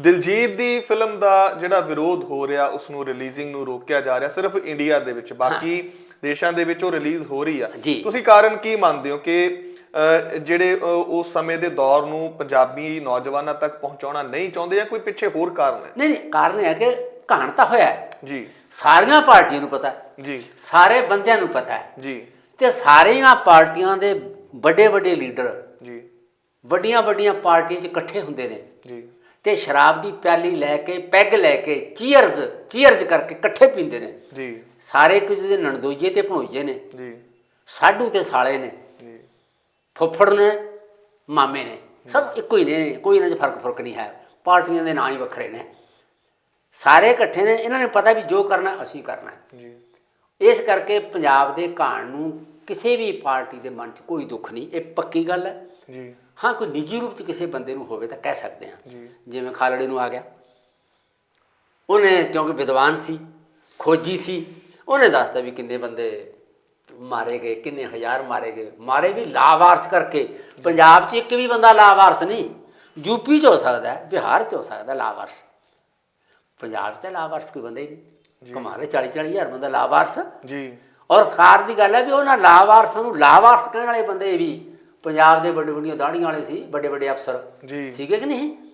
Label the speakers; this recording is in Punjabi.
Speaker 1: ਦਿਲਜੀਤ ਦੀ ਫਿਲਮ ਦਾ ਜਿਹੜਾ ਵਿਰੋਧ ਹੋ ਰਿਹਾ ਉਸ ਨੂੰ ਰਿਲੀਜ਼ਿੰਗ ਨੂੰ ਰੋਕਿਆ ਜਾ ਰਿਹਾ ਸਿਰਫ ਇੰਡੀਆ ਦੇ ਵਿੱਚ ਬਾਕੀ ਦੇਸ਼ਾਂ ਦੇ ਵਿੱਚ ਉਹ ਰਿਲੀਜ਼ ਹੋ ਰਹੀ ਆ। ਤੁਸੀਂ ਕਾਰਨ ਕੀ ਮੰਨਦੇ ਹੋ ਕਿ ਜਿਹੜੇ ਉਸ ਸਮੇਂ ਦੇ ਦੌਰ ਨੂੰ ਪੰਜਾਬੀ ਨੌਜਵਾਨਾਂ ਤੱਕ ਪਹੁੰਚਾਉਣਾ ਨਹੀਂ ਚਾਹੁੰਦੇ ਜਾਂ ਕੋਈ ਪਿੱਛੇ ਹੋਰ ਕਾਰਨ ਹੈ?
Speaker 2: ਨਹੀਂ ਨਹੀਂ ਕਾਰਨ ਇਹ ਹੈ ਕਿ ਕਹਾਣ ਤਾਂ ਹੋਇਆ ਹੈ।
Speaker 1: ਜੀ।
Speaker 2: ਸਾਰੀਆਂ ਪਾਰਟੀਆਂ ਨੂੰ ਪਤਾ ਹੈ।
Speaker 1: ਜੀ।
Speaker 2: ਸਾਰੇ ਬੰਦਿਆਂ ਨੂੰ ਪਤਾ ਹੈ।
Speaker 1: ਜੀ।
Speaker 2: ਤੇ ਸਾਰੀਆਂ ਪਾਰਟੀਆਂ ਦੇ ਵੱਡੇ ਵੱਡੇ ਲੀਡਰ
Speaker 1: ਜੀ।
Speaker 2: ਵੱਡੀਆਂ ਵੱਡੀਆਂ ਪਾਰਟੀਆਂ 'ਚ ਇਕੱਠੇ ਹੁੰਦੇ ਨੇ।
Speaker 1: ਜੀ।
Speaker 2: ਤੇ ਸ਼ਰਾਬ ਦੀ ਪਿਆਲੀ ਲੈ ਕੇ ਪੈਗ ਲੈ ਕੇ ਚੀਅਰਸ ਚੀਅਰਸ ਕਰਕੇ ਇਕੱਠੇ ਪੀਂਦੇ ਨੇ।
Speaker 1: ਜੀ।
Speaker 2: ਸਾਰੇ ਕੁਝ ਦੇ ਨਣਦੋਈਏ ਤੇ ਭਣੋਈਏ ਨੇ।
Speaker 1: ਜੀ।
Speaker 2: ਸਾਡੂ ਤੇ ਸਾਲੇ ਨੇ।
Speaker 1: ਜੀ।
Speaker 2: ਫੁੱਫੜ ਨੇ ਮਾਮੇ ਨੇ। ਸਭ ਇੱਕੋ ਹੀ ਨੇ ਕੋਈ ਇਹਨਾਂ 'ਚ ਫ਼ਰਕ ਫ਼ਰਕ ਨਹੀਂ ਹੈ। ਪਾਰਟੀਆਂ ਦੇ ਨਾਂ ਹੀ ਵੱਖਰੇ ਨੇ। ਸਾਰੇ ਇਕੱਠੇ ਨੇ। ਇਹਨਾਂ ਨੇ ਪਤਾ ਵੀ ਜੋ ਕਰਨਾ ਅਸੀਂ ਕਰਨਾ। ਹੈ।
Speaker 1: ਜੀ।
Speaker 2: ਇਸ ਕਰਕੇ ਪੰਜਾਬ ਦੇ ਘਾਣ ਨੂੰ ਕਿਸੇ ਵੀ ਪਾਰਟੀ ਦੇ ਮਨ 'ਚ ਕੋਈ ਦੁੱਖ ਨਹੀਂ ਇਹ ਪੱਕੀ ਗੱਲ ਹੈ।
Speaker 1: ਜੀ।
Speaker 2: ਹਾਂ ਕੋਈ ਨਿੱਜੀ ਰੂਪ 'ਚ ਕਿਸੇ ਬੰਦੇ ਨੂੰ ਹੋਵੇ ਤਾਂ ਕਹਿ ਸਕਦੇ ਹਾਂ। ਜਿਵੇਂ ਖਾਲੜੇ ਨੂੰ ਆ ਗਿਆ। ਉਹਨੇ ਕਿਉਂਕਿ ਵਿਦਵਾਨ ਸੀ ਖੋਜੀ ਸੀ ਉਹਨੇ ਦੱਸਤਾ ਵੀ ਕਿੰਨੇ ਬੰਦੇ ਮਾਰੇ ਗਏ ਕਿੰਨੇ ਹਜ਼ਾਰ ਮਾਰੇ ਗਏ। ਮਾਰੇ ਵੀ ਲਾਵਾਰਸ ਕਰਕੇ। ਪੰਜਾਬ 'ਚ ਇੱਕ ਵੀ ਬੰਦਾ ਲਾਵਾਰਸ ਨਹੀਂ ਯੂਪੀ 'ਚ ਹੋ ਸਕਦਾ ਬਿਹਾਰ 'ਚ ਹੋ ਸਕਦਾ ਲਾਵਾਰਸ। ਪੰਜਾਬ 'ਚ ਤਾਂ ਲਾਵਾਰਸ ਕੋਈ ਬੰਦਾ ਹੀ ਨਹੀਂ। ਕਮਾਲੇ 40 40 ਹਜ਼ਾਰ ਬੰਦਾ ਲਾਵਾਰਸ।
Speaker 1: ਜੀ।
Speaker 2: ਔਰ ਕਾਰ ਦੀ ਗੱਲ ਹੈ ਵੀ ਉਹਨਾਂ ਲਾਵਾਰਸਾਂ ਨੂੰ ਲਾਵਾਰਸ ਕਹਿਣ ਵਾਲੇ ਬੰਦੇ ਵੀ ਪੰਜਾਬ ਦੇ ਵੱਡੇ ਵੱਡੀਆਂ ਦਾੜੀਆਂ ਵਾਲੇ ਸੀ ਵੱਡੇ ਵੱਡੇ ਅਫਸਰ।
Speaker 1: ਜੀ।
Speaker 2: ਸੀਗੇ ਕਿ ਨਹੀਂ?